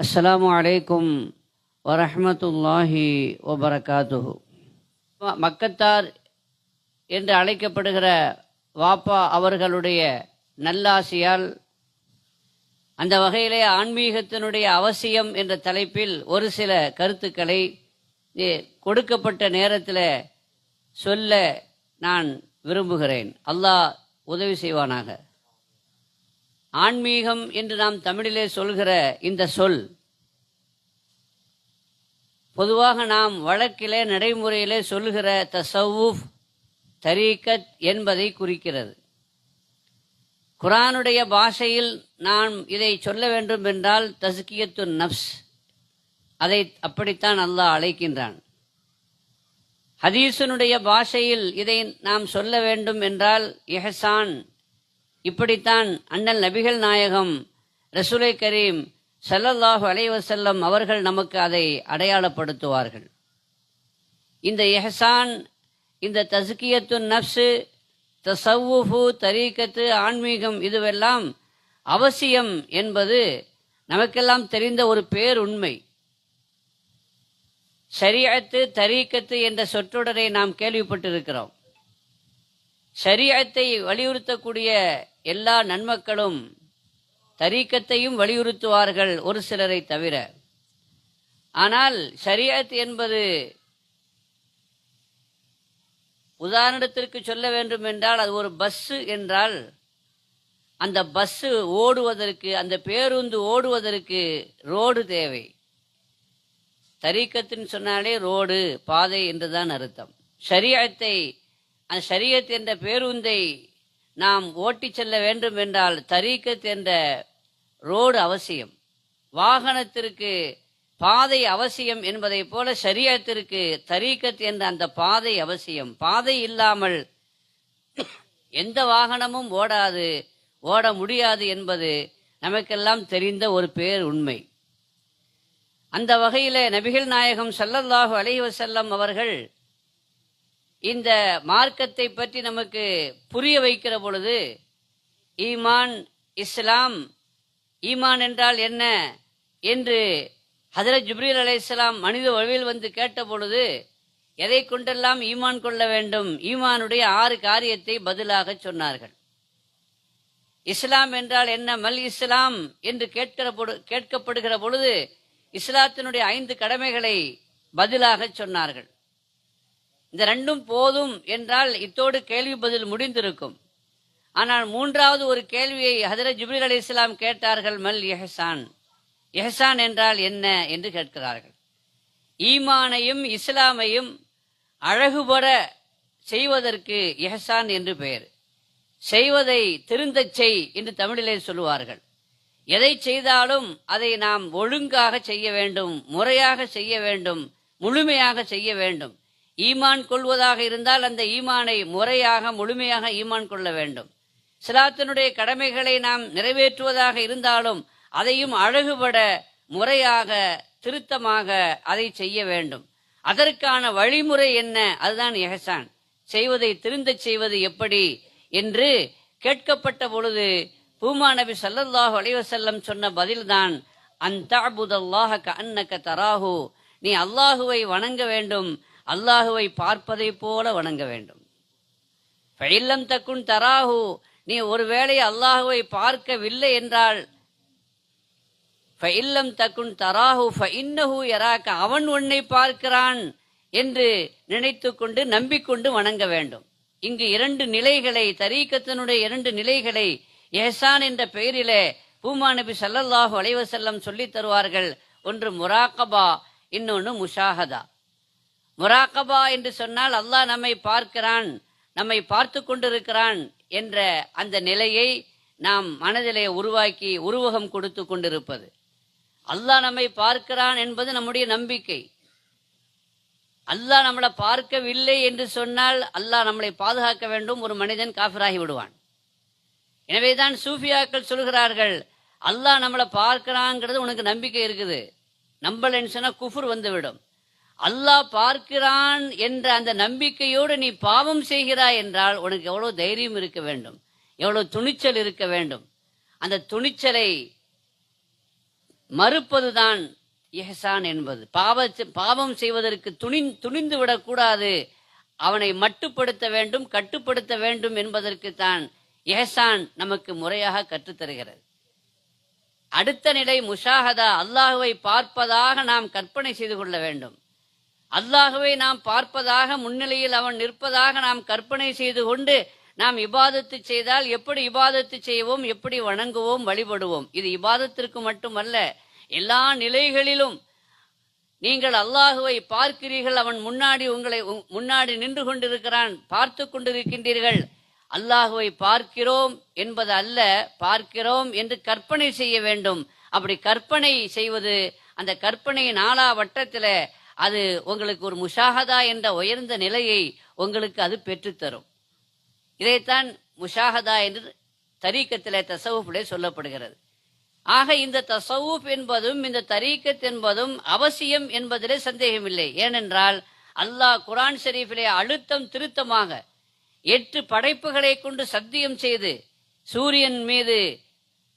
அஸ்ஸலாமு அலைக்கும் வரமத்துல்லாஹி வபரகாத்துஹு. ம- மக்கத்தார் என்று அழைக்கப்படுகிற வாப்பா அவர்களுடைய நல்லாசியால் அந்த வகையிலே ஆன்மீகத்தினுடைய அவசியம் என்ற தலைப்பில் ஒரு சில கருத்துக்களை கொடுக்கப்பட்ட நேரத்தில் சொல்ல நான் விரும்புகிறேன். அல்லாஹ் உதவி செய்வானாக. ஆன்மீகம் என்று நாம் தமிழிலே சொல்கிற இந்த சொல் பொதுவாக நாம் வழக்கிலே நடைமுறையிலே சொல்கிற தசவுஃப் தரீக்கத் என்பதை குறிக்கிறது. குரானுடைய பாஷையில் நாம் இதை சொல்ல வேண்டும் என்றால் தஸ்கியத்து நப்ஸ் அதை அப்படித்தான் அல்லாஹ் அழைக்கின்றான். ஹதீசனுடைய பாஷையில் இதை நாம் சொல்ல வேண்டும் என்றால் எஹசான் இப்படித்தான் அண்ணல் நபிகள் நாயகம் ரசூலை கரீம் சல்லல்லாஹு அலைவசல்லம் அவர்கள் நமக்கு அதை அடையாளப்படுத்துவார்கள். இந்த எஹசான் இந்த தசுக்கியத்து நப்சு தசவுஃபு தரீக்கத்து ஆன்மீகம் இதுவெல்லாம் அவசியம் என்பது நமக்கெல்லாம் தெரிந்த ஒரு பேருண்மை. ஷரியத்து தரீக்கத்து என்ற சொற்றொடரை நாம் கேள்விப்பட்டிருக்கிறோம். ஷரியத்தை வலியுறுத்தக்கூடிய எல்லா நன்மக்களும் தரீக்கத்தையும் வலியுறுத்துவார்கள் ஒரு சிலரை தவிர. ஆனால் ஷரியத் என்பது உதாரணத்திற்கு சொல்ல வேண்டும் என்றால் அது ஒரு பஸ்ஸு என்றால் அந்த பஸ்ஸு ஓடுவதற்கு அந்த பேருந்து ஓடுவதற்கு ரோடு தேவை. தரீக்கத்துன்னு சொன்னாலே ரோடு பாதை என்றுதான் அர்த்தம். ஷரியத்தை அந்த ஷரியத் என்ற பேருந்தை நாம் ஓட்டிச் செல்ல வேண்டும் என்றால் தரீக்கத் என்ற ரோடு அவசியம். வாகனத்திற்கு பாதை அவசியம் என்பதைப் போல சரியத்திற்கு தரீக்கத் என்ற அந்த பாதை அவசியம். பாதை இல்லாமல் எந்த வாகனமும் ஓடாது ஓட முடியாது என்பது நமக்கெல்லாம் தெரிந்த ஒரு பேர் உண்மை. அந்த வகையிலே நபிகள் நாயகம் சல்லல்லாஹு அலைவசல்லம் அவர்கள் இந்த மார்க்கத்தை பற்றி நமக்கு புரிய வைக்கிற பொழுது ஈமான் இஸ்லாம் ஈமான் என்றால் என்ன என்று ஹதரத் ஜிப்ரீல் இஸ்லாம் மனித வழியில் வந்து கேட்ட பொழுது எதை கொண்டெல்லாம் ஈமான் கொள்ள வேண்டும்? ஈமானுடைய ஆறு காரியத்தை பதிலாக சொன்னார்கள். இஸ்லாம் என்றால் என்ன? மல் இஸ்லாம் என்று கேட்கிற பொழு கேட்கப்படுகிற பொழுது இஸ்லாத்தினுடைய ஐந்து கடமைகளை பதிலாக சொன்னார்கள். இந்த ரெண்டும் போதும் என்றால் இத்தோடு கேள்வி பதில் முடிந்திருக்கும். ஆனால் மூன்றாவது ஒரு கேள்வியை ஹதரத் ஜிப்ரீல் அலி இஸ்லாம் கேட்டார்கள் மல் எஹசான்? எஹசான் என்றால் என்ன? என்று கேட்கிறார்கள். ஈமானையும் இஸ்லாமையும் அழகுபட செய்வதற்கு எஹசான் என்று பெயர். செய்வதை திருந்தச் செய் என்று தமிழிலே சொல்லுவார்கள். எதை செய்தாலும் அதை நாம் ஒழுங்காக செய்ய வேண்டும் முறையாக செய்ய வேண்டும் முழுமையாக செய்ய வேண்டும். ஈமான் கொள்வதாக இருந்தால் அந்த ஈமானை முறையாக முழுமையாக ஈமான் கொள்ள வேண்டும். சிலாத்தினுடைய கடமைகளை நாம் நிறைவேற்றுவதாக இருந்தாலும் அதையும் அழகுபட முறையாக திருத்தமாக அதை செய்ய வேண்டும். அதற்கான வழிமுறை என்ன? அதுதான் எஹசான். செய்வதை திருந்தச் செய்வது எப்படி என்று கேட்கப்பட்ட பொழுது பூமா நபி ஸல்லல்லாஹு அலைவசல்லம் சொன்ன பதில்தான் அன்தஅபுதல்லாஹ அன்னக்க தராஹு. நீ அல்லாஹுவை வணங்க வேண்டும் அல்லாஹுவை பார்ப்பதைப் போல வணங்க வேண்டும். ஃபஇல்லம் தக்குன் தராஹு நீ ஒருவேளை அல்லாஹுவை பார்க்கவில்லை என்றால் ஃபஇல்லம் தக்குன் தராஹு ஃபஇன்னஹு யராக அவன் உன்னை பார்க்கிறான் என்று நினைத்துக்கொண்டு நம்பிக்கொண்டு வணங்க வேண்டும். இங்கு இரண்டு நிலைகளை தரீக்கத்தினுடைய இரண்டு நிலைகளை எஹசான் என்ற பெயரிலே பூமா நபி ஸல்லல்லாஹு அலைஹி சொல்லித் தருவார்கள். ஒன்று முராக்கபா இன்னொன்று முஷாஹதா. முராக்கபா என்று சொன்னால் அல்லாஹ் நம்மை பார்க்கிறான் நம்மை பார்த்து கொண்டிருக்கிறான் என்ற அந்த நிலையை நாம் மனதிலே உருவாக்கி உருவகம் கொடுத்து கொண்டிருப்பது. அல்லாஹ் நம்மை பார்க்கிறான் என்பது நம்முடைய நம்பிக்கை. அல்லாஹ் நம்மளை பார்க்கவில்லை என்று சொன்னால் அல்லாஹ் நம்மளை பாதுகாக்க வேண்டும் ஒரு மனிதன் காஃபிராகி விடுவான். எனவேதான் சூஃபியாக்கள் சொல்கிறார்கள் அல்லாஹ் நம்மளை பார்க்கிறாங்கிறது உனக்கு நம்பிக்கை இருக்குது. நம்பலைன்னு சொன்னால் குஃபுர் வந்துவிடும். அல்லாஹ் பார்க்கிறான் என்ற அந்த நம்பிக்கையோடு நீ பாவம் செய்கிறாய் என்றால் உனக்கு எவ்வளவு தைரியம் இருக்க வேண்டும்? எவ்வளவு துணிச்சல் இருக்க வேண்டும்? அந்த துணிச்சலை மறுப்பதுதான் எஹசான் என்பது. பாவ பாவம் செய்வதற்கு துணி துணிந்து விடக்கூடாது. அவனை மட்டுப்படுத்த வேண்டும் கட்டுப்படுத்த வேண்டும் என்பதற்கு தான் எஹசான் நமக்கு முறையாக கற்றுத்தருகிறது. அடுத்த நிலை முஷாஹதா அல்லாஹுவை பார்ப்பதாக நாம் கற்பனை செய்து கொள்ள வேண்டும். அல்லாஹுவை நாம் பார்ப்பதாக முன்னிலையில் அவன் நிற்பதாக நாம் கற்பனை செய்து கொண்டு நாம் இபாதத்து செய்தால் எப்படி இபாதத்து செய்வோம் எப்படி வணங்குவோம் வழிபடுவோம். இது இபாதத்திற்கு மட்டுமல்ல எல்லா நிலைகளிலும் நீங்கள் அல்லாஹுவை பார்க்கிறீர்கள் அவன் முன்னாடி உங்களை உ- முன்னாடி நின்று கொண்டிருக்கிறான் பார்த்து கொண்டிருக்கின்றீர்கள். அல்லாஹுவை பார்க்கிறோம் என்பது அல்ல பார்க்கிறோம் என்று கற்பனை செய்ய வேண்டும். அப்படி கற்பனை செய்வது அந்த கற்பனையின் நாலா வட்டத்தில் அது உங்களுக்கு ஒரு முஷாஹதா என்ற உயர்ந்த நிலையை உங்களுக்கு அது பெற்றுத்தரும். இதைத்தான் முஷாகதா என்று தரீக்கத்திலே தசவுப்பிலே சொல்லப்படுகிறது. ஆக இந்த தசவுப் என்பதும் இந்த தரீக்கத் என்பதும் அவசியம் என்பதிலே சந்தேகமில்லை. ஏனென்றால் அல்லாஹ் குரான் ஷெரீஃபிலே அழுத்தம் திருத்தமாக எட்டு படைப்புகளை கொண்டு சத்தியம் செய்து சூரியன் மீது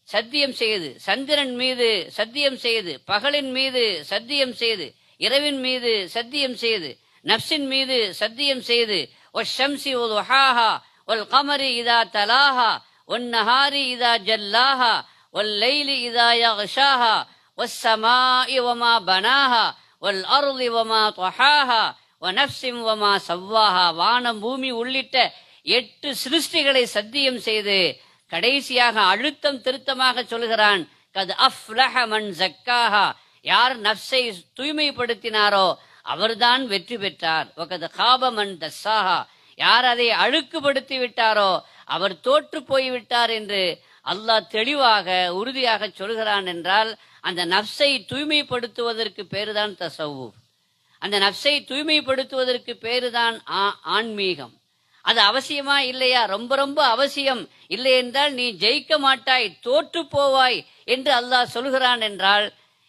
சத்தியம் செய்து சந்திரன் மீது சத்தியம் செய்து பகலின் மீது சத்தியம் செய்து இரவின் மீது சத்தியம் செய்து நப்சின் மீது சத்தியம் செய்து ஒஷம்சி ஒல் ஒஹாஹா ஒல் கமரி இதா தலாஹா ஒன் நஹாரி இதா ஜல்லாஹா ஒல் லைலி இதா யக்ஷாஹா والسماء وما بناها والأرض وما طحاها ونفس وما سواها வானம் பூமி உள்ளிட்ட எட்டு சிருஷ்டிகளை சத்தியம் செய்து கடைசியாக அழுத்தம் திருத்தமாக சொல்கிறான் கது அஃப்லஹ மன் ஜக்காஹா யார் நப்சை தூய்மைப்படுத்தினாரோ அவர்தான் வெற்றி பெற்றார். ஒகது காபமன் தசாஹா யார் அதை அழுக்குப்படுத்தி விட்டாரோ அவர் தோற்று போய்விட்டார் என்று அல்லாஹ் தெளிவாக உறுதியாக சொல்கிறான் என்றால் அந்த நப்சை தூய்மைப்படுத்துவதற்கு பேருதான் தசவு அந்த நப்சை தூய்மைப்படுத்துவதற்கு பேருதான் ஆ- ஆன்மீகம். அது அவசியமா இல்லையா? ரொம்ப ரொம்ப அவசியம். இல்லை என்றால் நீ ஜெயிக்க மாட்டாய் தோற்று போவாய் என்று அல்லாஹ் சொல்கிறான் என்றால்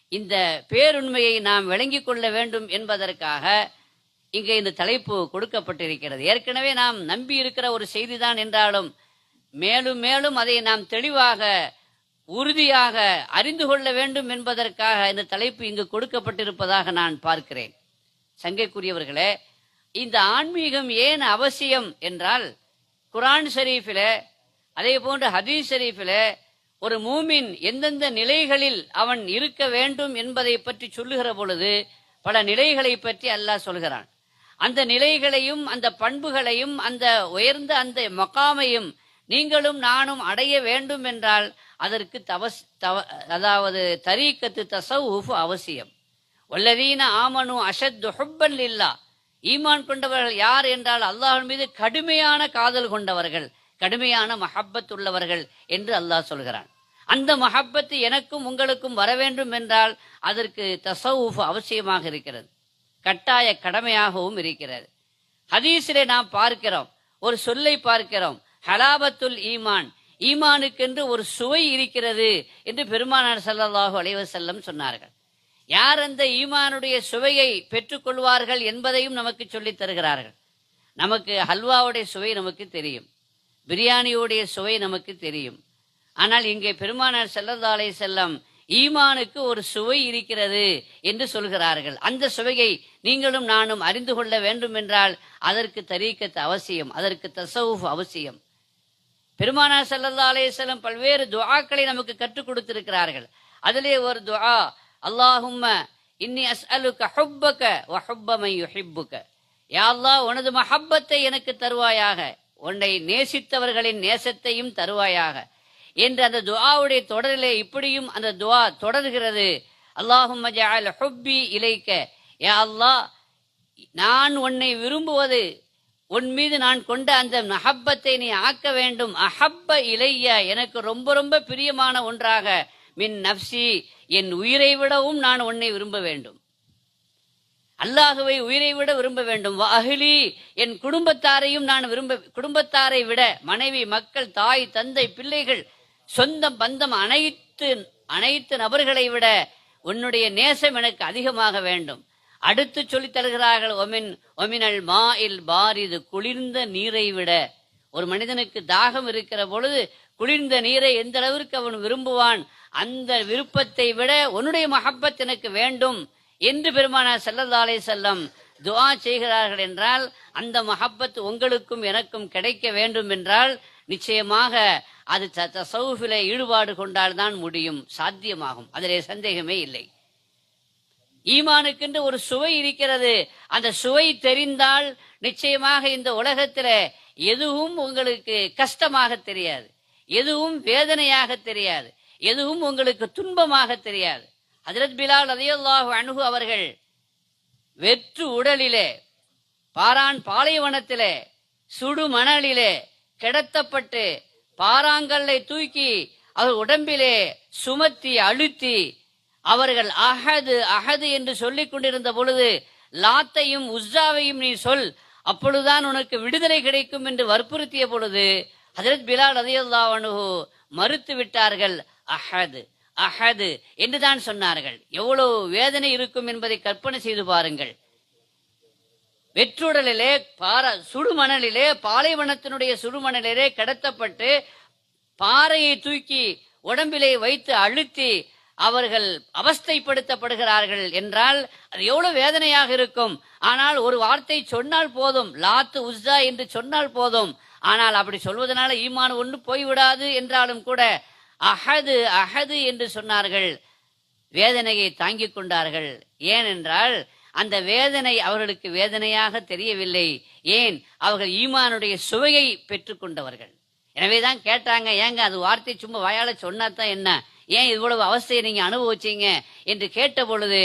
இந்த பேருண்மையை நாம் விளங்கிக் கொள்ள வேண்டும் என்பதற்காக இங்கே இந்த தலைப்பு கொடுக்கப்பட்டிருக்கிறது. ஏற்கனவே நாம் நம்பி இருக்கிற ஒரு செய்திதான் என்றாலும் மேலும் மேலும் அதை நாம் தெளிவாக உறுதியாக அறிந்து கொள்ள வேண்டும் என்பதற்காக இந்த தலைப்பு இங்கு கொடுக்கப்பட்டிருப்பதாக நான் பார்க்கிறேன். சங்கைக்குரியவர்களே இந்த ஆன்மீகம் ஏன் அவசியம் என்றால் குரான் ஷரீஃபில் அதே போன்று ஹதீஸ் ஷரீஃபில் ஒரு மூமின் எந்தெந்த நிலைகளில் அவன் இருக்க வேண்டும் என்பதை பற்றி சொல்லுகிற பொழுது பல நிலைகளை பற்றி அல்லாஹ் சொல்கிறான். அந்த நிலைகளையும் அந்த பண்புகளையும் அந்த உயர்ந்த அந்த மகாமையும் நீங்களும் நானும் அடைய வேண்டும் என்றால் அதற்கு தவஸ் தவ அதாவது தரீக்கத்து தசவுஃப் அவசியம். வல்லதீன ஆமனு அஷத்து ஹுப்பன் இல்லா ஈமான் கொண்டவர்கள் யார் என்றால் அல்லாஹின் மீது கடுமையான காதல் கொண்டவர்கள் கடுமையான மஹப்பத் உள்ளவர்கள் என்று அல்லாஹ் சொல்கிறான். அந்த மஹப்பத்து எனக்கும் உங்களுக்கும் வர வேண்டும் என்றால் அதற்கு தசவுஃப் அவசியமாக இருக்கிறது. கட்டாய கடமையாகவும் இருக்கிறது. ஹதீஸிலே நாம் பார்க்கிறோம் ஒரு சொல்லை பார்க்கிறோம் ஹலாபத்துல் ஈமான் ஈமானுக்கென்று ஒரு சுவை இருக்கிறது என்று பெருமானார் ஸல்லல்லாஹு அலைவசல்லம் சொன்னார்கள். யார் அந்த ஈமானுடைய சுவையை பெற்றுக்கொள்வார்கள் என்பதையும் நமக்கு சொல்லித் தருகிறார்கள். நமக்கு ஹல்வாவுடைய சுவை நமக்கு தெரியும். பிரியாணியுடைய சுவை நமக்கு தெரியும். ஆனால் இங்கே பெருமானார் ஸல்லல்லாஹு செல்லம் ஈமானுக்கு ஒரு சுவை இருக்கிறது என்று சொல்கிறார்கள். அந்த சுவையை நீங்களும் நானும் அறிந்து கொள்ள வேண்டும் என்றால் அதற்கு தரீக்கத்து அவசியம் அதற்கு தசவுஃப் அவசியம். பெருமானார் ஸல்லல்லாஹு அலைஹி பல்வேறு துவாக்களை நமக்கு கற்றுக் கொடுத்திருக்கிறார்கள். அதிலே ஒரு துவா அல்லாஹும்ம இன்னி அஸ்அலுக ஹுப்பக வ ஹுப்ப மன் யுஹிப்புக. உனது மஹப்பத்தை எனக்கு தருவாயாக. உன்னை நேசித்தவர்களின் நேசத்தையும் தருவாயாக. என்று அந்த துவாவுடைய தொடரிலே இப்படியும் அந்த துவா தொடர்கிறது. அல்லாஹும் ஜஅல் ஹுப்பி இலைக்க. ஏ அல்லாஹ் நான் உன்னை விரும்புவது உன் மீது நான் கொண்ட அந்த மஹப்பத்தை நீ ஆக்க வேண்டும். அஹப்ப இலைய எனக்கு ரொம்ப ரொம்ப பிரியமான ஒன்றாக. மின் நப்சி என் உயிரை விடவும் நான் உன்னை விரும்ப வேண்டும். அல்லாஹுவை உயிரை விட விரும்ப வேண்டும். அகிலி என் குடும்பத்தாரையும் நான் விரும்ப குடும்பத்தாரை விட மனைவி மக்கள் தாய் தந்தை பிள்ளைகள் சொந்தம் பந்தம் அனைத்து அனைத்து நபர்களை விட உன்னுடைய நேசம் எனக்கு அதிகமாக வேண்டும். அடுத்து சொல்லித் தருகிறார்கள் ஒமின் ஒமினல் மா இல் பாரிது குளிர்ந்த நீரை விட. ஒரு மனிதனுக்கு தாகம் இருக்கிற பொழுது குளிர்ந்த நீரை எந்த அளவிற்கு அவன் விரும்புவான் அந்த விருப்பத்தை விட உன்னுடைய மகப்பத் எனக்கு வேண்டும் என்று பெருமானா செல்லதாலே செல்லம் துவா செய்கிறார்கள் என்றால் அந்த மஹப்பத் உங்களுக்கும் எனக்கும் கிடைக்க வேண்டும் என்றால் நிச்சயமாக அது த- ஈடுபாடு கொண்டால்தான் முடியும் சாத்தியமாகும். அதிலே சந்தேகமே இல்லை. ஈமானுக்கென்று ஒரு சுவை இருக்கிறது. அந்த சுவை தெரிந்தால் நிச்சயமாக இந்த உலகத்துல எதுவும் உங்களுக்கு கஷ்டமாக தெரியாது. எதுவும் வேதனையாக தெரியாது. எதுவும் உங்களுக்கு துன்பமாக தெரியாது. ஹஜரத் பிலால் ரலியல்லாஹு அணுகு அவர்கள் வெற்று உடலிலே பாரான் பாலைவனத்திலே சுடு மணலிலே கிடத்தப்பட்டு பாறாங்கல்லை தூக்கி அவர் உடம்பிலே சுமத்தி அழுத்தி அவர்கள் அஹது அஹது என்று சொல்லிக் கொண்டிருந்த பொழுது லாத்தையும் உஸ்ஸாவையும் நீ சொல் அப்பொழுதுதான் உனக்கு விடுதலை கிடைக்கும் என்று வற்புறுத்திய பொழுது ஹஜரத் பிலால் ரலியல்லாஹு மறுத்து விட்டார்கள் அஹது அஹது என்றுதான் சொன்னார்கள். எவ்வளவு வேதனை இருக்கும் என்பதை கற்பனை செய்து பாருங்கள். வெற்றுடலிலே பார சுடுமணலிலே பாலைவனத்தினுடைய சுடுமணலிலே கடத்தப்பட்டு பாறையை தூக்கி உடம்பிலே வைத்து அழுத்தி அவர்கள் அவஸ்தைப்படுத்தப்படுகிறார்கள் என்றால் அது எவ்வளவு வேதனையாக இருக்கும். ஆனால் ஒரு வார்த்தை சொன்னால் போதும். லாத்து உஸ்ஸா என்று சொன்னால் போதும். ஆனால் அப்படி சொல்வதனால ஈமான் ஒன்று போய்விடாது என்றாலும் கூட அஹது அஹது என்று சொன்னார்கள். வேதனையை தாங்கிக் கொண்டார்கள். ஏனென்றால் அந்த வேதனை அவர்களுக்கு வேதனையாக தெரியவில்லை. ஏன்? அவர்கள் ஈமானுடைய சுவையை பெற்றுக்கொண்டவர்கள். எனவேதான் கேட்டாங்க ஏங்க அது வார்த்தை சும்மா வாயால சொன்னாதான் என்ன? ஏன் இவ்வளவு அவஸ்தையை நீங்க அனுபவிச்சீங்க? என்று கேட்ட பொழுது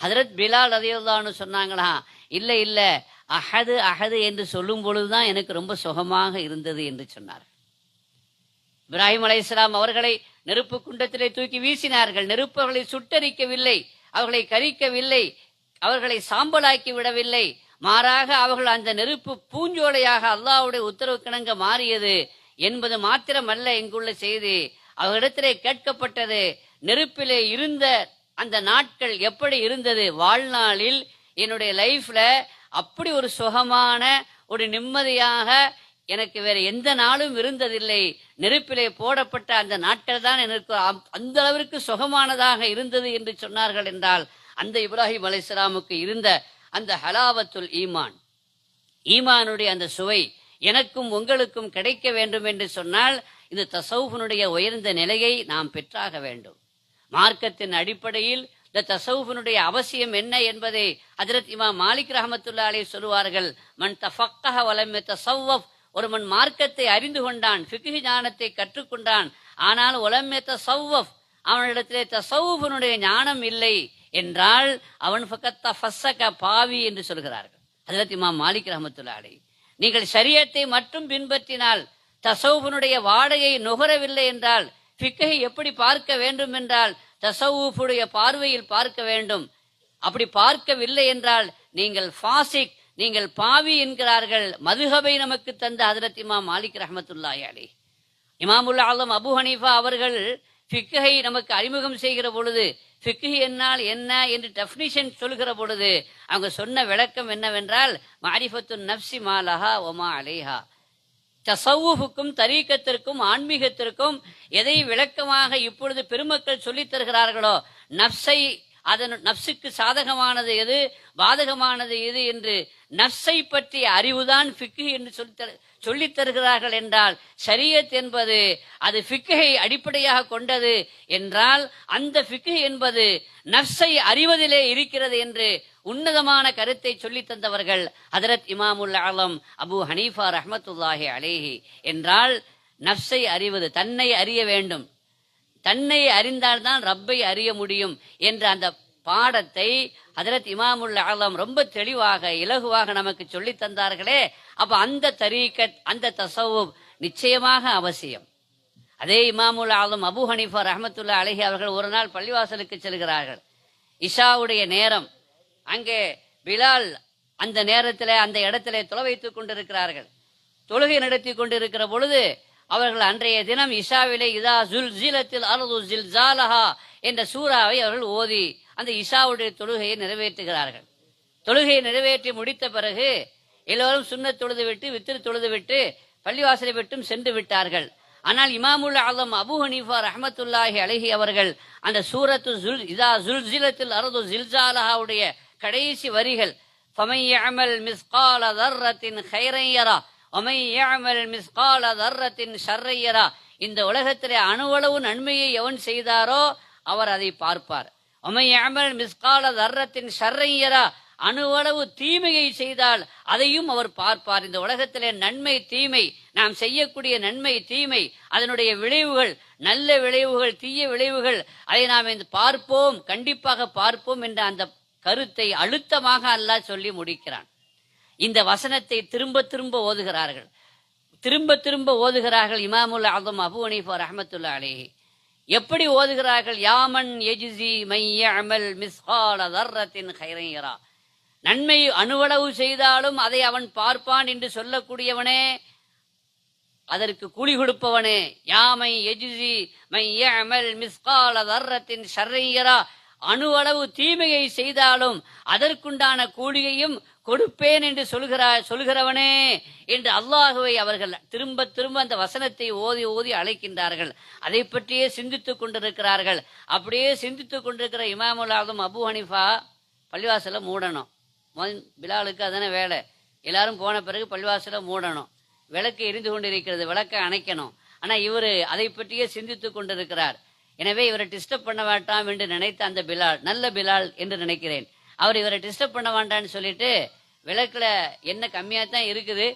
ஹதரத் பிலால் ரதியுல்லான்னு சொன்னாங்களா இல்ல இல்ல அஹது அஹது என்று சொல்லும் பொழுதுதான் எனக்கு ரொம்ப சுகமாக இருந்தது என்று சொன்னார். இப்ராஹிம் அலைஹிஸ்ஸலாம் அவர்களை நெருப்பு குண்டத்திலே தூக்கி வீசினார்கள். நெருப்பு அவர்களை சுட்டரிக்கவில்லை அவர்களை கரிக்கவில்லை. அவர்களை சாம்பலாக்கி விடவில்லை மாறாக அவர்கள் அந்த நெருப்பு பூஞ்சோலையாக அல்லாவுடைய உத்தரவு கிணங்க மாறியது என்பது மாத்திரமல்ல இங்குள்ள செய்தி. அவர்களிடத்திலே கேட்கப்பட்டது நெருப்பிலே இருந்த அந்த நாட்கள் எப்படி இருந்தது? வாழ்நாளில் என்னுடைய லைஃப்ல அப்படி ஒரு சுகமான ஒரு நிம்மதியாக எனக்கு வேற எந்த நாளும் இருந்ததில்லை. நெருப்பிலே போடப்பட்ட அந்த நாட்கள் தான் எனக்கு அந்த அளவிற்கு சுகமானதாக இருந்தது என்று சொன்னார்கள் என்றால் அந்த இப்ராஹிம் அலைசலாமுக்கு இருந்த அந்த ஹலாவத்துல் ஈமான். ஈமானுடைய அந்த சுவை எனக்கும் உங்களுக்கும் கிடைக்க வேண்டும் என்று சொன்னால் இந்த தசவுஃபினுடைய உயர்ந்த நிலையை நாம் பெற்றாக வேண்டும். மார்க்கத்தின் அடிப்படையில் இந்த தசவுஃபினுடைய அவசியம் என்ன என்பதை ஹஜரத் இமாம் மாலிக் ரஹமத்துல்லா சொல்லுவார்கள் மன் தஃபக்கஹ வலம் தசவ்வஃப் ஒருவன் மார்க்கத்தை அறிந்து கொண்டான் ஃபிகு ஞானத்தை கற்றுக்கொண்டான் ஆனால் உலமே தசவ்வஃப் அவனிடத்திலே தசவுஃபினுடைய ஞானம் இல்லை. என்றால் அவன் பக்கத்த ஃபஸ்ஸக பாவி என்று சொல்கிறார்கள். ஹஜரத் இமாம் மாலிக் ரஹமத்துல்லா நீங்கள் சரியத்தை மட்டும் பின்பற்றினால் தசவுஃபனுடைய வாடகை நுகரவில்லை என்றால் ஃபிக்கை எப்படி பார்க்க வேண்டும் என்றால் தசவுஃபுடைய பார்வையில் பார்க்க வேண்டும். அப்படி பார்க்கவில்லை என்றால் நீங்கள் ஃபாசிக் நீங்கள் பாவி என்கிறார்கள் மதுஹபை நமக்கு தந்த ஹதரத் இமாம் மாலிக் ரஹமத்துல்லாஹி அலைஹி. இமாமுல்லா ஆலம் அபு ஹனீஃபா அவர்கள் ஃபிக்கை நமக்கு அறிமுகம் செய்கிற பொழுது ஃபிக்கு என்னால் என்ன என்று டெஃபினிஷன் சொல்கிற பொழுது அவங்க சொன்ன விளக்கம் என்னவென்றால் மாரிஃபத்து நப்சி மாலஹா ஒமா அலேஹா. தசவுஃபுக்கும் தரீக்கத்திற்கும் ஆன்மீகத்திற்கும் எதை விளக்கமாக இப்பொழுது பெருமக்கள் சொல்லித் தருகிறார்களோ நப்சை அதன் நப்சுக்கு சாதகமானது எது? பாதகமானது எது என்று நப்சை பற்றிய அறிவுதான் ஃபிக்கு என்று சொல்லி சொல்லித் தருகிறார்கள் என்றால் சரியத் என்பது அது ஃபிக்கை அடிப்படையாக கொண்டது என்றால் அந்த ஃபிக்கு என்பது நப்சை அறிவதிலே இருக்கிறது என்று உன்னதமான கருத்தை சொல்லித் தந்தவர்கள் ஹதரத் இமாமுல் ஆலம் அபு ஹனீஃபா ரஹமத்துல்லாஹி அலேஹி என்றால் நப்சை அறிவது தன்னை அறிய வேண்டும். தன்னை அறிந்தால்தான் ரப்பை அறிய முடியும் என்ற அந்த பாடத்தை அதரத் இமாமுல் ஆலம் ரொம்ப தெளிவாக இலகுவாக நமக்கு சொல்லித் தந்தார்களே. அப்ப அந்த தரீக்கத் அந்த தசவுப் நிச்சயமாக அவசியம். அதே இமாமுல் ஆலம் அபு ஹனீஃபா ரஹமத்துல்லா அலஹி அவர்கள் ஒரு நாள் பள்ளிவாசலுக்கு செல்கிறார்கள். இஷாவுடைய நேரம். அங்கே பிலால் அந்த நேரத்தில் அந்த இடத்திலே தொலை வைத்துக் கொண்டிருக்கிறார்கள். தொழுகை நடத்தி கொண்டிருக்கிற பொழுது அவர்கள் அன்றைய தினம் இஷாவிலே இதா ஜுல் ஜீலத்தில் அலது ஜில் ஜாலஹா என்ற சூறாவை அவர்கள் ஓதி அந்த இஷாவுடைய தொழுகையை நிறைவேற்றுகிறார்கள். தொழுகையை நிறைவேற்றி முடித்த பிறகு எல்லோரும் சுண்ண தொழுது விட்டு வித்திரு தொழுது விட்டு பள்ளிவாசலை விட்டும் சென்று விட்டார்கள். ஆனால் இமாமுல் ஆலம் அபு ஹனீஃபா ரஹமத்துல்லாஹி அழகி அவர்கள் அந்த சூரத்து ஜுல் இதா ஜுல் ஜிலத்தில் ஜில் ஜாலஹாவுடைய கடைசி வரிகள் ஃபமையமல் மிஸ்கால தர்ரத்தின் ஹைரையரா அமையமல் மிஸ்கால தர்ரத்தின் ஷர்ரையரா. இந்த உலகத்திலே அணுவளவு நன்மையை எவன் செய்தாரோ அவர் அதை பார்ப்பார். அமையமல் மிஸ்கால தர்ரத்தின் ஷர்ரையரா. அணுவளவு தீமையை செய்தால் அதையும் அவர் பார்ப்பார். இந்த உலகத்திலே நன்மை தீமை நாம் செய்யக்கூடிய நன்மை தீமை அதனுடைய விளைவுகள் நல்ல விளைவுகள் தீய விளைவுகள் அதை நாம் இந்த பார்ப்போம் கண்டிப்பாக பார்ப்போம் என்ற அந்த கருத்தை அழுத்தமாக அல்லாஹ் சொல்லி முடிக்கிறான். இந்த வசனத்தை திரும்ப திரும்ப ஓதுகிறார்கள். திரும்ப திரும்ப ஓதுகிறார்கள் இமாமுல் ஆதம் அபு ஹனீஃபா ரஹமத்துல்லா அலேஹி. எப்படி ஓதுகிறார்கள்? யாமன் எஜிசி மைய அமல் மிஸ்ஹால தர்ரத்தின் ஹைரையரா நன்மை அணுவளவு செய்தாலும் அதை அவன் பார்ப்பான் என்று சொல்லக்கூடியவனே அதற்கு கூலி கொடுப்பவனே. யாமை எஜிசி மைய அமல் மிஸ்கால தர்ரத்தின் ஷர்ரையரா அணுவளவு தீமையை செய்தாலும் அதற்குண்டான கூலியையும் கொடுப்பேன் என்று சொல்கிறார் சொல்கிறவனே என்று அல்லாஹுவை அவர்கள் திரும்ப திரும்ப அந்த வசனத்தை ஓதி ஓதி அழைக்கின்றார்கள். அதை பற்றியே சிந்தித்துக் கொண்டிருக்கிறார்கள். அப்படியே சிந்தித்துக் கொண்டிருக்கிற இமாமுல் ஆதம் அபு ஹனிஃபா பள்ளிவாசலை மூடணும். பிலாலுக்கு அதானே வேலை. எல்லாரும் போன பிறகு பள்ளிவாசலை மூடணும். விளக்கு எரிந்து கொண்டிருக்கிறது. விளக்கை அணைக்கணும். ஆனால் இவர் அதை பற்றியே சிந்தித்து கொண்டிருக்கிறார். எனவே இவரை டிஸ்டர்ப் பண்ண வேண்டாம் என்று நினைத்த அந்த பிலால் நல்ல பிலால் என்று நினைக்கிறேன். அவர் இவரை டிஸ்டர்ப் பண்ண வேண்டான்னு சொல்லிட்டு விளக்கில் என்ன கம்மியாக தான் இருக்குது.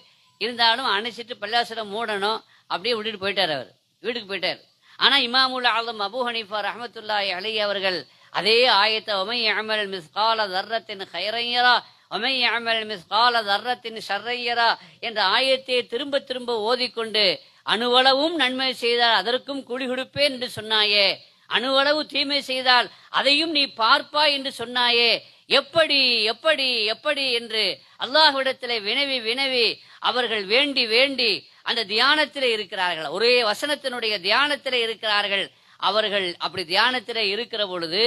இருந்தாலும் அணைச்சிட்டு பள்ளிவாசலம் மூடணும். அப்படியே விட்டுட்டு போயிட்டார் அவர். வீட்டுக்கு போயிட்டார். ஆனால் இமாமுல் ஆலம் அபு ஹனீஃபா ரஹமத்துல்லாஹி அலி அவர்கள் அதே ஆயத்தை ஒமை அமல் மிஸ்கால தர்ரத்தின் ஹைரையரா ஒமை அமல் மிஸ்கால தர்ரத்தின் ஷர்ரையரா என்ற ஆயத்தை திரும்ப திரும்ப ஓதிக்கொண்டு அணுவளவும் நன்மை செய்தால் அதற்கும் கூலி கொடுப்பேன் என்று சொன்னாயே. அணுவளவு தீமை செய்தால் அதையும் நீ பார்ப்பாய் என்று சொன்னாயே. எப்படி எப்படி எப்படி என்று அல்லாஹ்விடத்திலே வினவி வினவி அவர்கள் வேண்டி வேண்டி அந்த தியானத்திலே இருக்கிறார்கள். ஒரே வசனத்தினுடைய தியானத்திலே இருக்கிறார்கள். அவர்கள் அப்படி தியானத்திலே இருக்கிற பொழுது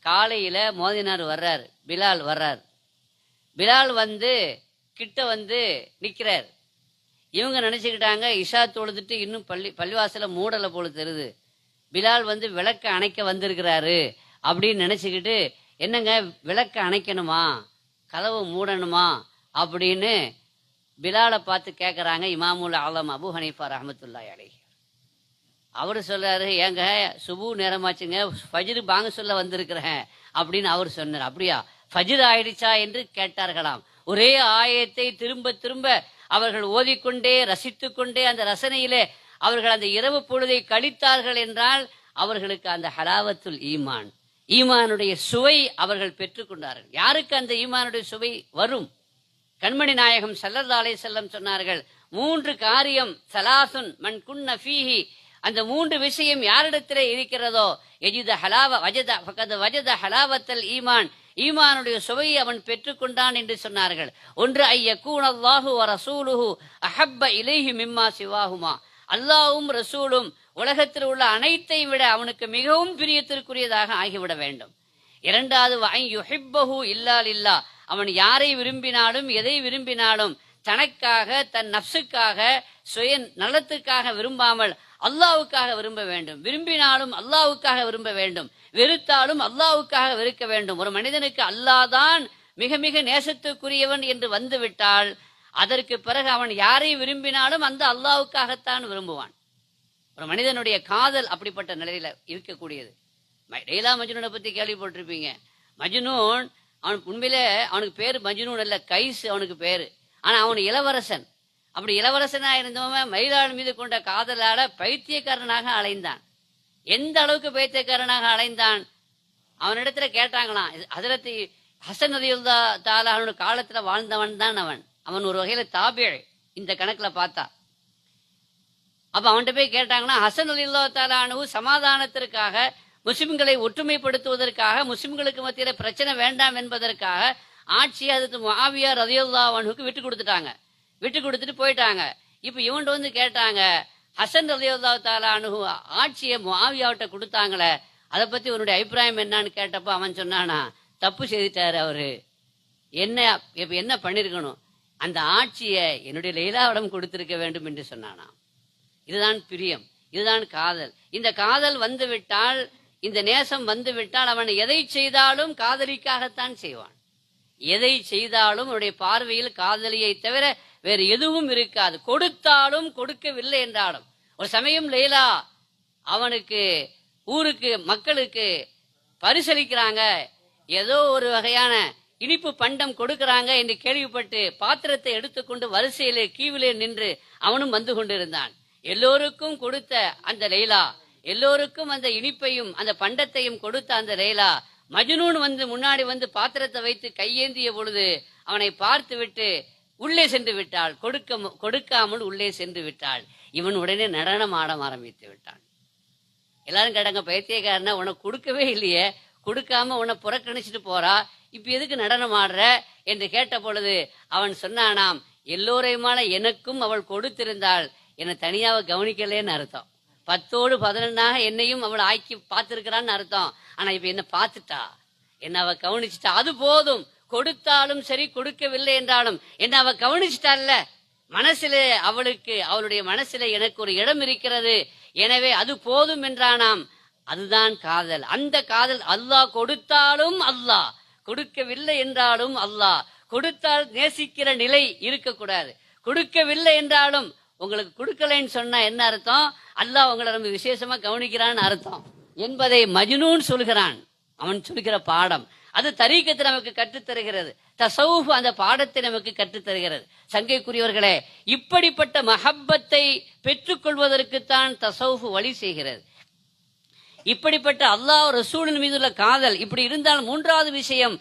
காலையில மோதினார் வர்றார் பிலால் வர்றார். பிலால் வந்து கிட்ட வந்து நிக்கிறார். இவங்க நினைச்சுக்கிட்டாங்க இஷா தொழுதுட்டு இன்னும் பள்ளி பள்ளிவாசல மூடலை போல தெரியுது. பிலால் வந்து விளக்க அணைக்க வந்திருக்கிறாரு அப்படின்னு நினைச்சுக்கிட்டு என்னங்க விளக்க அணைக்கணுமா? கதவு மூடணுமா? அப்படின்னு பிலாலை பார்த்து கேட்குறாங்க இமாமுல் ஆலம் அபு ஹனீஃபா ரஹமத்துல்லா அலை அவர் சொல்கிறாரு ஏங்க சுபு நேரமாச்சுங்க ஃபஜிரு பாங்க சொல்ல வந்திருக்கிறேன் அப்படின்னு அவர் சொன்னார். அப்படியா? ஃபஜிர் ஆயிடுச்சா? என்று கேட்டார்களாம். ஒரே ஆயத்தை திரும்ப திரும்ப அவர்கள் ஓதிக்கொண்டே ரசித்து கொண்டே அந்த ரசனையிலே அவர்கள் அந்த இரவு பொழுதை கழித்தார்கள் என்றால் அவர்களுக்கு அந்த ஹலாவத்துல் ஈமான் ஈமானுடைய சுவை அவர்கள் பெற்றுக்கொண்டார்கள். யாருக்கு அந்த ஈமானுடைய சுவை வரும்? கண்மணி நாயகம் சல்லல்லா அலை செல்லம் சொன்னார்கள் மூன்று காரியம் சலாசுன் மண் குன்ன ஃபீஹி. அந்த மூன்று விஷயம் யாரிடத்திலே இருக்கிறதோ? எஜித ஹலாவ வஜத ஃபகத வஜத ஹலாவத்தல் ஈமான். ஈமானுடைய சுவையை அவன் பெற்றுக்கொண்டான் என்று சொன்னார்கள். ஒன்று ஐய கூணல்லாஹு வ ரசூலுஹு அஹப்ப இலேஹி மிம்மா சிவாகுமா அல்லாவும் ரசூலும் உலகத்தில் உள்ள அனைத்தையும் விட அவனுக்கு மிகவும் பிரியத்திற்குரியதாக ஆகிவிட வேண்டும். இரண்டாவது வஐ யுஹிப்பஹு இல்லால் இல்லா அவன் யாரை விரும்பினாலும் எதை விரும்பினாலும் தனக்காக தன் நப்சுக்காக சுய நலத்துக்காக விரும்பாமல் அல்லாவுக்காக விரும்ப வேண்டும். விரும்பினாலும் அல்லாவுக்காக விரும்ப வேண்டும். வெறுத்தாலும் அல்லாவுக்காக வெறுக்க வேண்டும். ஒரு மனிதனுக்கு அல்லாதான் மிக மிக நேசத்துக்குரியவன் என்று வந்துவிட்டால் அதற்கு பிறகு அவன் யாரை விரும்பினாலும் அந்த அல்லாவுக்காகத்தான் விரும்புவான். ஒரு மனிதனுடைய காதல் அப்படிப்பட்ட நிலையில இருக்கக்கூடியது. ம- லைலா மஜ்னூனை பத்தி கேள்விப்பட்டிருப்பீங்க. மஜ்னூன் அவனுக்கு உண்மையிலே அவனுக்கு பேரு மஜ்னூன் அல்ல கைஸ் அவனுக்கு பேரு. ஆனா அவன் இளவரசன். அப்படி இளவரசனா இருந்தவன் மயிலாள் மீது கொண்ட காதலால பைத்தியக்காரனாக அலைந்தான். எந்த அளவுக்கு பைத்தியக்காரனாக அலைந்தான்? அவனிடத்துல கேட்டாங்களாம் அதிரத்தி ஹசன் நதியுல்லா தாலா காலத்துல வாழ்ந்தவன் தான் அவன். அவன் ஒரு வகையில தாபிழ் இந்த கணக்குல பார்த்தா. அப்ப அவன்கிட்ட போய் கேட்டாங்கன்னா ஹசன் அலில்லா தாலானு சமாதானத்திற்காக முஸ்லிம்களை ஒற்றுமைப்படுத்துவதற்காக முஸ்லிம்களுக்கு மத்தியில பிரச்சனை வேண்டாம் என்பதற்காக ஆட்சியை அதுக்கு மாவியார் ரதியுல்லா அவனுக்கு விட்டு கொடுத்துட்டாங்க. விட்டு கொடுத்துட்டு போயிட்டாங்க. இப்ப இவன்ட்டு வந்து கேட்டாங்க ஹசன் ரலியுல்லா தாலானு ஆட்சியை மாவியாவிட்ட கொடுத்தாங்களே அதை பத்தி உன்னுடைய அபிப்பிராயம் என்னன்னு கேட்டப்போ அவன் சொன்னானா தப்பு செய்துட்டாரு அவரு. என்ன இப்ப என்ன பண்ணிருக்கணும்? அந்த ஆட்சியை என்னுடைய லீலாவிடம் கொடுத்திருக்க வேண்டும் என்று சொன்னானாம். இதுதான் பிரியம் இதுதான் காதல். இந்த காதல் வந்துவிட்டால் இந்த நேசம் வந்து விட்டால் அவன் எதை செய்தாலும் காதலிக்காகத்தான் செய்வான். எதை செய்தாலும் அவருடைய பார்வையில் காதலியை தவிர வேறு எதுவும் இருக்காது. கொடுத்தாலும் கொடுக்கவில்லை என்றாலும். ஒரு சமயம் லைலா அவனுக்கு ஊருக்கு மக்களுக்கு பரிசளிக்கிறாங்க. ஏதோ ஒரு வகையான இனிப்பு பண்டம் கொடுக்கிறாங்க என்று கேள்விப்பட்டு பாத்திரத்தை எடுத்துக்கொண்டு வரிசையிலே கீவிலே நின்று அவனும் வந்து கொண்டிருந்தான். எல்லோருக்கும் கொடுத்த அந்த லைலா எல்லோருக்கும் அந்த இனிப்பையும் அந்த பண்டத்தையும் கொடுத்த அந்த லைலா மஜ்னூன் வந்து முன்னாடி வந்து பாத்திரத்தை வைத்து கையேந்திய பொழுது அவனை பார்த்து விட்டு உள்ளே சென்று விட்டாள். கொடுக்க கொடுக்காமல் உள்ளே சென்று விட்டாள். இவன் உடனே நடனம் ஆட ஆரம்பித்து விட்டான். எல்லாரும் கேட்டாங்க பைத்தியக்காரனா உனக்கு கொடுக்கவே இல்லையே. கொடுக்காம உன்னை புறக்கணிச்சிட்டு போறா. இப்ப எதுக்கு நடனம் ஆடுற? என்று கேட்ட பொழுது அவன் சொன்னானாம் எல்லோரையுமான எனக்கும் அவள் கொடுத்திருந்தாள். என்னை தனியாக கவனிக்கலேன்னு அர்த்தம். பத்தோடு பதினொன்னாக என்னையும் அவளை ஆக்கி பார்த்துருக்கிறான்னு அர்த்தம். ஆனா இப்ப என்ன பார்த்துட்டா? என்ன அவ கவனிச்சிட்டா? அது போதும். கொடுத்தாலும் சரி கொடுக்கவில்லை என்றாலும். என்ன அவ கவனிச்சிட்டால்ல? மனசிலே அவளுக்கு அவளுடைய மனசில் எனக்கு ஒரு இடம் இருக்கிறது. எனவே அது போதும் என்றானாம். அதுதான் காதல். அந்த காதல் அல்லாஹ் கொடுத்தாலும் அல்லாஹ். கொடுக்கவில்லை என்றாலும் அல்லாஹ். கொடுத்தால் நேசிக்கிற நிலை இருக்கக்கூடாது. கொடுக்கவில்லை என்றாலும் உங்களுக்கு கொடுக்கலைன்னு சொன்னா என்ன அர்த்தம்? அல்லாஹ் உங்களை ரொம்ப விசேஷமா கவனிக்கிறான்னு அர்த்தம். என்பதை மஜ்னூன் சொல்கிறான். அவன் சொல்கிற பாடம். அது தரீக்கத்தை நமக்கு கற்றுத் தருகிறது தசவுஃப் அந்த பாடத்தை நமக்கு கற்றுத் தருகிறது சங்கைக்குரியவர்களே இப்படிப்பட்ட மஹப்பத்தை பெற்றுக்கொள்வதற்குத்தான் தசவுஃப் வழி செய்கிறது. இப்படிப்பட்ட அல்லாஹ் ரசூலின் மீதுள்ள காதல் இப்படி இருந்தால் மூன்றாவது விஷயம்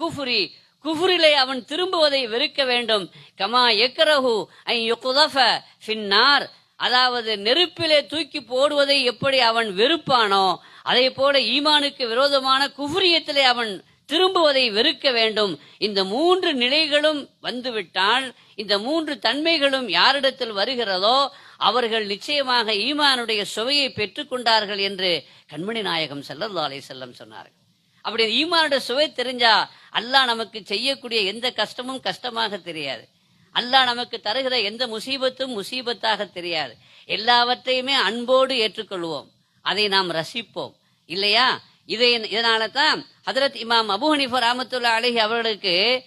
குஃபுரி குஃபுரிலே அவன் திரும்புவதை வெறுக்க வேண்டும். கமா எக்கரஹு ஐ யுக்தஃப ஃபின்னார். அதாவது நெருப்பிலே தூக்கி போடுவதை எப்படி அவன் வெறுப்பானோ அதே போல ஈமானுக்கு விரோதமான குஃபுரியத்திலே அவன் திரும்புவதை வெறுக்க வேண்டும். இந்த மூன்று நிலைகளும் வந்துவிட்டால் இந்த மூன்று தன்மைகளும் யாரிடத்தில் வருகிறதோ அவர்கள் நிச்சயமாக ஈமானுடைய சுவையை பெற்றுக்கொண்டார்கள் என்று கண்மணி நாயகம் ஸல்லல்லாஹு செல்லம் சொன்னார்கள். அப்படி ஈமானோட சுவை தெரிஞ்சா அல்லாஹ் நமக்கு செய்யக்கூடிய எந்த கஷ்டமும் கஷ்டமாக தெரியாது. அல்லாஹ் நமக்கு தருகிற எந்த முசீபத்தும் முசீபத்தாக தெரியாது. எல்லாவற்றையுமே அன்போடு ஏற்றுக்கொள்வோம். அதை நாம் ரசிப்போம். இல்லையா? இதை இதனால தான் ஹதரத் இமாம் அபு ஹனீஃபா ராமத்துல்லா அலைஹி அவர்களுக்கு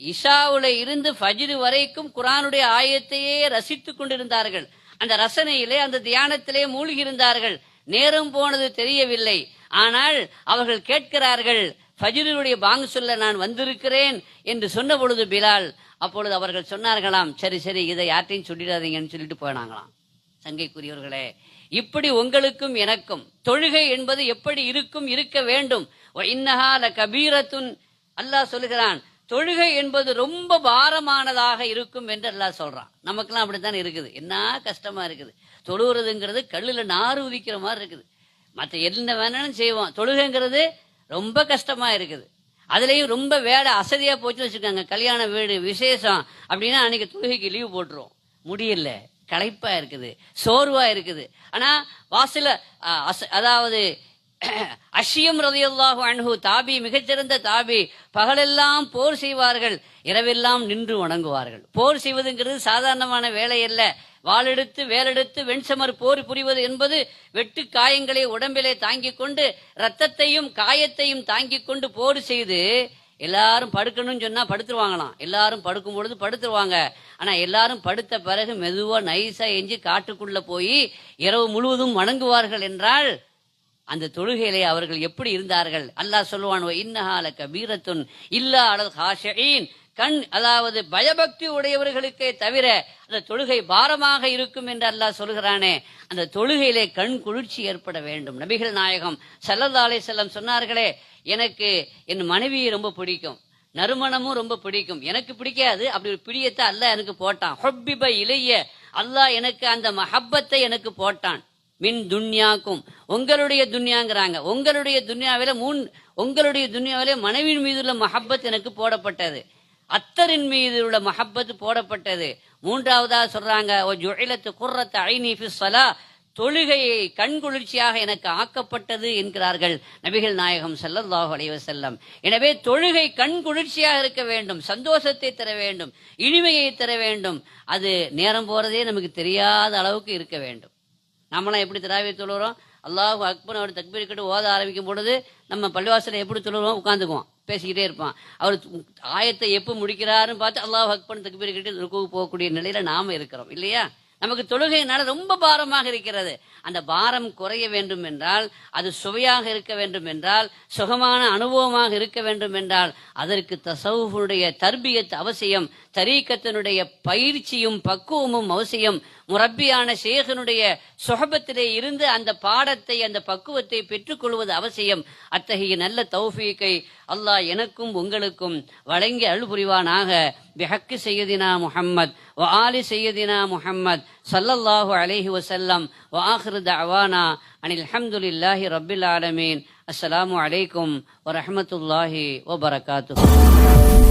இஷாவுல இருந்து ஃபஜ்ரு வரைக்கும் குரானுடைய ஆயத்தையே ரசித்து கொண்டிருந்தார்கள். அந்த ரசனையிலே அந்த தியானத்திலே மூழ்கி இருந்தார்கள் நேரம் போனது தெரியவில்லை. ஆனால் அவர்கள் கேட்கிறார்கள் ஃபஜிலுடைய பாங்கு சொல்ல நான் வந்திருக்கிறேன் என்று சொன்ன பொழுது பிலால் அப்பொழுது அவர்கள் சொன்னார்களாம் சரி சரி இதை யார்ட்டையும் சொல்லிடாதீங்கன்னு சொல்லிட்டு போனாங்களாம். சங்கைக்குரியவர்களே இப்படி உங்களுக்கும் எனக்கும் தொழுகை என்பது எப்படி இருக்கும் இருக்க வேண்டும்? இன்னஹால கபீரத்துன் அல்லாஹ் சொல்லுகிறான் தொழுகை என்பது ரொம்ப பாரமானதாக இருக்கும் என்று எல்லாம் சொல்றான். நமக்கெல்லாம் அப்படித்தான் இருக்குது. என்ன கஷ்டமா இருக்குது. தொழுகிறதுங்கிறது கல்லுல நாறு உதிக்கிற மாதிரி இருக்குது. மற்ற என்ன வேணாலும் செய்வோம். தொழுகைங்கிறது ரொம்ப கஷ்டமா இருக்குது. அதுலயும் ரொம்ப வேலை அசதியா போச்சுன்னு வச்சுருக்காங்க கல்யாண வீடு விசேஷம் அப்படின்னா அன்னைக்கு தொழுகைக்கு லீவு போட்டுருவோம். முடியல. களைப்பா இருக்குது. சோர்வா இருக்குது. ஆனா வாசல அச- அதாவது அஷியம் ரதியல்லாஹு அன்ஹு தாபி மிகச்சிறந்த தாபி பகலெல்லாம் போர் செய்வார்கள் இரவெல்லாம் நின்று வணங்குவார்கள். போர் செய்வதுங்கிறது சாதாரணமான வேலை அல்ல. வாளெடுத்து வேலெடுத்து வெண்சமர் போர் புரிவது என்பது வெட்டு காயங்களை உடம்பிலே தாங்கிக் கொண்டு ரத்தத்தையும் காயத்தையும் தாங்கிக் கொண்டு போர் செய்து எல்லாரும் படுக்கணும்னு சொன்னா படுத்துருவாங்களாம். எல்லாரும் படுக்கும் பொழுது படுத்துருவாங்க. ஆனா எல்லாரும் படுத்த பிறகு மெதுவா நைஸா எஞ்சி காட்டுக்குள்ள போய் இரவு முழுவதும் வணங்குவார்கள் என்றால் அந்த தொழுகையிலே அவர்கள் எப்படி இருந்தார்கள்? அல்லாஹ் சொல்லுவான் இன்னஹால கபீரத்துன் இல்லா அலல் ஹாஷீன் கண் அதாவது பயபக்தி உடையவர்களுக்கே தவிர அந்த தொழுகை பாரமாக இருக்கும் என்று அல்லாஹ் சொல்கிறானே. அந்த தொழுகையிலே கண் குளிர்ச்சி ஏற்பட வேண்டும். நபிகள் நாயகம் சல்லதாலே செல்லம் சொன்னார்களே எனக்கு என் மனைவியை ரொம்ப பிடிக்கும். நறுமணமும் ரொம்ப பிடிக்கும். எனக்கு பிடிக்காது. அப்படி ஒரு பிடியத்தை அல்லாஹ் எனக்கு போட்டான். ஹொப்பிப இளைய அல்லாஹ் எனக்கு அந்த மஹப்பத்தை எனக்கு போட்டான். மின் துன்யாக்கும். உங்களுடைய துன்யாங்கிறாங்க. உங்களுடைய துன்யாவில மூன் உங்களுடைய துன்யாவில மனைவியின் மீதுள்ள மஹப்பத் எனக்கு போடப்பட்டது. அத்தரின் மீது உள்ள மஹப்பத் போடப்பட்டது. மூன்றாவதா சொல்றாங்க "ஒ குர்ரத்து ஐனி ஃபி தொழுகையை கண்குளிர்ச்சியாக எனக்கு ஆக்கப்பட்டது என்கிறார்கள் நபிகள் நாயகம் செல்லல்லாஹு அலைஹி செல்லம் எனவே தொழுகை கண்குளிர்ச்சியாக இருக்க வேண்டும் சந்தோஷத்தை தர வேண்டும் இனிமையை தர வேண்டும். அது நேரம் போறதே நமக்கு தெரியாத அளவுக்கு இருக்க வேண்டும். நம்மளாம் எப்படி திராவிய தொழுகிறோம் அல்லாஹ் அக்பர் அவர் தக்பீர் கட்டு ஓத ஆரம்பிக்கும் பொழுது நம்ம பள்ளிவாசலை எப்படி தொழுகிறோம் உட்காந்துக்குவோம் பேசிக்கிட்டே இருப்பான். அவர் ஆயத்தை எப்போ முடிக்கிறாருன்னு பார்த்து அல்லாஹ் அக்பர் தக்பீர் கட்டி ருக்குவுக்கு போகக்கூடிய நிலையில் நாம் இருக்கிறோம். இல்லையா? நமக்கு தொழுகையினால ரொம்ப பாரமாக இருக்கிறது. அந்த பாரம் குறைய வேண்டும் என்றால் அது சுவையாக இருக்க வேண்டும் என்றால் சுகமான அனுபவமாக இருக்க வேண்டும் என்றால் அதற்கு தசவுடைய தர்பியத் அவசியம். தரீக்கத்தினுடைய பயிற்சியும் பக்குவமும் அவசியம். முரப்பியான சேகனுடைய சுகபத்திலே இருந்து அந்த பாடத்தை அந்த பக்குவத்தை பெற்றுக்கொள்வது அவசியம். அத்தகைய நல்ல தௌஃபீக்கை அல்லாஹ் எனக்கும் உங்களுக்கும் வழங்கி அழுபுரிவானாக புரிவானாக பிஹக்கு செய்யதினா முஹம்மத் வ ஆலி செய்யதினா முஹம்மத் சல்லல்லாஹு அலைஹி வசல்லம் வ அவானா தஅவானா அனில் அஹமதுல்லாஹி ரபில் ஆலமீன். அஸ்ஸலாமு வலைக்கும் வரமத்துல்லாஹி வபரகாத்து